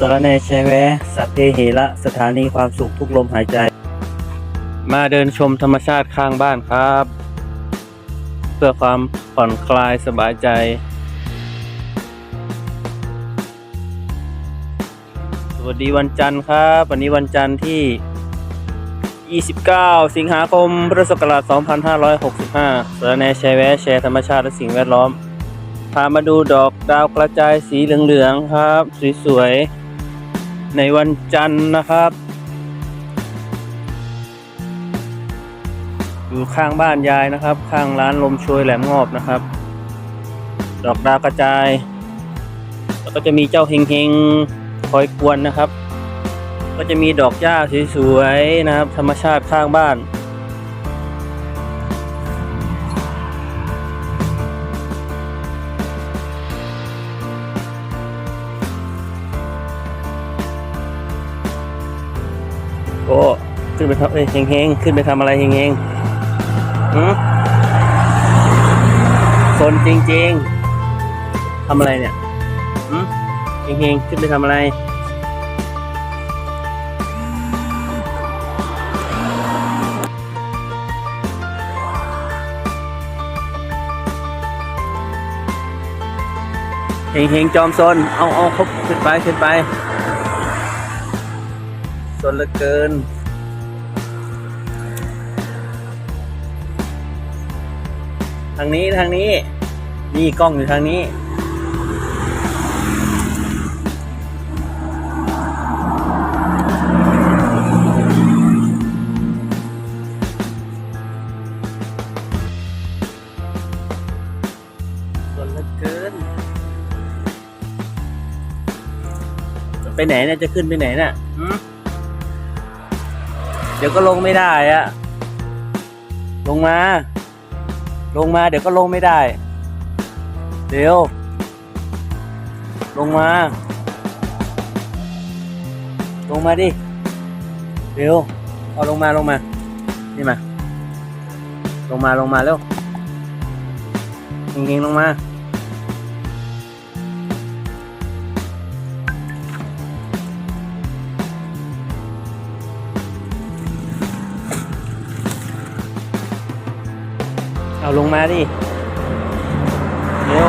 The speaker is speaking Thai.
สารแหนแชแวสัตเพเหระสถานีความสุขทุกลมหายใจ มาเดินชมธรรมชาติข้างบ้านครับ เพื่อความผ่อนคลายสบายใจสวัสดีวันจันทร์ครับ วันนี้วันจันทร์ที่ 29 สิงหาคมพุทธศักราช 2565สารแนชร์แวแชร์ธรรมชาติและสิ่งแวดล้อมพามาดูดอกดาวกระจายสีเหลือง ๆ ครับ สวย ๆ ในวันจันทร์นะครับ อยู่ข้างบ้านยายนะครับ ข้างร้านลมช่วยแหลมงอบนะครับ ดอกดาวกระจาย แล้วก็จะมีเจ้าเฮงเฮงๆคอยกวนนะครับ ก็จะมีดอกหญ้าสวยๆนะครับ ธรรมชาติข้างบ้าน โอ้ขึ้นไปทำเอ้ยเฮงเฮงๆขึ้นไปทำอะไรเฮงเฮงๆหืมคนจริงๆทำอะไรเนี่ยหืเฮงเฮงๆขึ้นไปทำอะไรเฮงเฮงๆจอมซนเอาเอาเขาขึ้นไปขึ้นไป ซนเหลือเกิน ทางนี้ทางนี้ นี่กล้องอยู่ทางนี้ส่วนเหลือเกินจะไปไหนเนี่ยจะขึ้นไปไหนเนี่ย เดี๋ยวก็ลงไม่ได้อะลงมา ลงมา เดี๋ยวก็ลงไม่ได้ เดี๋ยว ลงมา ลงมาดิ เดี๋ยวเอาลงมาลงมา นี่มา ลงมาลงมาเร็วเฮงๆลงมา เอาลงมาดิ เร็ว